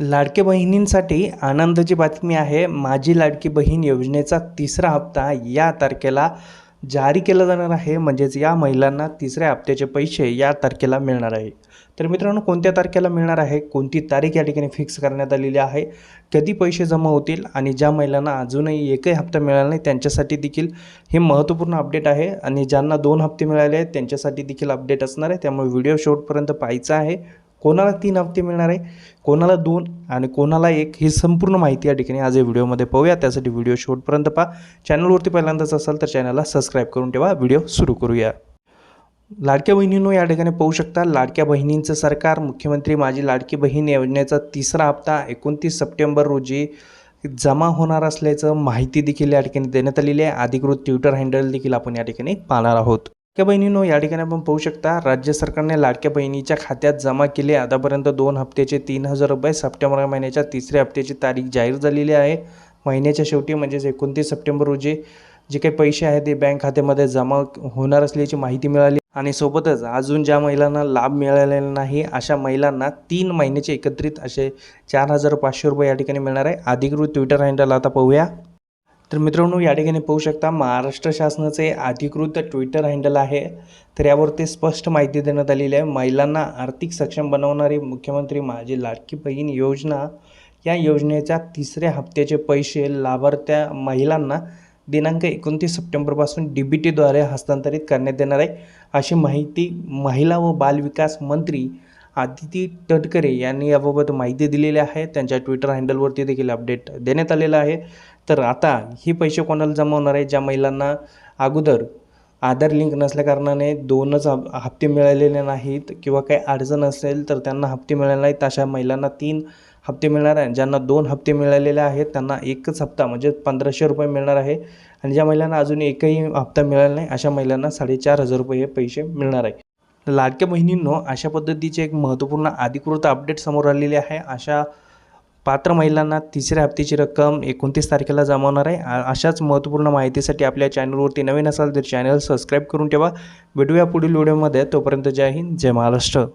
लाडके बहिणींसाठी आनंदाची बातमी आहे. माझी लाडकी बहीण योजनेचा तिसरा हप्ता या तारखेला जारी केला जाणार आहे. म्हणजेच या महिलांना तिसऱ्या हप्त्याचे पैसे या तारखेला मिळणार आहे. तर मित्रांनो कोणत्या तारखेला मिळणार आहे? कोणती तारीख या ठिकाणी फिक्स करण्यात आलेली आहे? कधी पैसे जमा होतील आणि ज्या महिलांना अजूनही एकही हप्ता मिळाला नाही त्यांच्यासाठी देखील हे महत्त्वपूर्ण अपडेट आहे. आणि ज्यांना दोन हप्ते मिळाले आहेत त्यांच्यासाठी देखील अपडेट असणार आहे. त्यामुळे व्हिडिओ शेवटपर्यंत पाहायचा आहे. कोणाला तीन हप्ते मिळणार आहे कोणाला दोन आणि कोणाला एक ही संपूर्ण माहिती या ठिकाणी आज या व्हिडिओमध्ये पाहूया. त्यासाठी व्हिडिओ शेवटपर्यंत पहा. चॅनलवरती पहिल्यांदाच असाल तर चॅनलला सबस्क्राईब करून ठेवा. व्हिडिओ सुरू करूया. लाडक्या बहिणींनो या ठिकाणी पाहू शकता लाडक्या बहिणींचं सरकार मुख्यमंत्री माझी लाडकी बहीण योजनेचा तिसरा हप्ता एकोणतीस सप्टेंबर रोजी जमा होणार असल्याचं माहिती देखील या ठिकाणी देण्यात आलेली आहे. अधिकृत ट्विटर हँडल देखील आपण या ठिकाणी पाहणार आहोत. लाडक्या बहिणींनो या ठिकाणी आपण पाहू शकता राज्य सरकारने लाडक्या बहिणीच्या खात्यात जमा केले. आतापर्यंत दोन हप्त्याचे तीन हजार रुपये सप्टेंबर महिन्याच्या तिसऱ्या हप्त्याची तारीख जाहीर झालेली आहे. महिन्याच्या शेवटी म्हणजेच एकोणतीस सप्टेंबर रोजी जे काही पैसे आहेत ते बँक खात्यामध्ये जमा होणार असल्याची माहिती मिळाली. आणि सोबतच अजून ज्या महिलांना लाभ मिळालेला नाही अशा महिलांना तीन महिन्याचे एकत्रित असे चार हजार पाचशे रुपये या ठिकाणी मिळणार आहे. अधिकृत ट्विटर हँडल आता पाहूया. तर मित्रांनो या ठिकाणी पाहू शकता महाराष्ट्र शासनाचे अधिकृत ट्विटर हँडल आहे. तर यावरती स्पष्ट माहिती देण्यात आलेली आहे. महिलांना आर्थिक सक्षम बनवणारी मुख्यमंत्री माझी लाडकी बहीण योजना. या योजनेच्या तिसऱ्या हप्त्याचे पैसे लाभार्थ्या महिलांना दिनांक एकोणतीस सप्टेंबरपासून डी बी टीद्वारे हस्तांतरित करण्यात येणार आहे. अशी माहिती महिला व बालविकास मंत्री आदिती तटकरे यांनी याबाबत माहिती दिलेली आहे. त्यांच्या ट्विटर हँडलवरती देखील अपडेट देण्यात आलेलं आहे. तर आता ही पैसे कोणाला जमा होणार आहे? ज्या महिलांना अगोदर आधार लिंक नसल्याकारणाने दोनच हप्ते मिळालेले नाहीत किंवा काही अडचण असेल तर त्यांना हप्ते मिळाले नाहीत. अशा महिलांना तीन हप्ते मिळणार आहे. ज्यांना दोन हप्ते मिळालेले आहेत त्यांना एकच हप्ता म्हणजे पंधराशे रुपये मिळणार आहे. आणि ज्या महिलांना अजून एकही हप्ता मिळाला नाही अशा महिलांना साडेचार हजार रुपये हे पैसे मिळणार आहे. लाडक्या बहिणींनो अशा पद्धतीचे एक महत्त्वपूर्ण अधिकृत अपडेट समोर आलेले आहे. अशा पात्र महिलांना तिसऱ्या हप्त्याची रक्कम एकोणतीस तारखेला जमा होणार आहे अशाच महत्त्वपूर्ण माहितीसाठी आपल्या चॅनलवरती नवीन असाल तर चॅनल सबस्क्राईब करून ठेवा. भेटूया पुढील व्हिडिओमध्ये. तोपर्यंत जय हिंद जय महाराष्ट्र.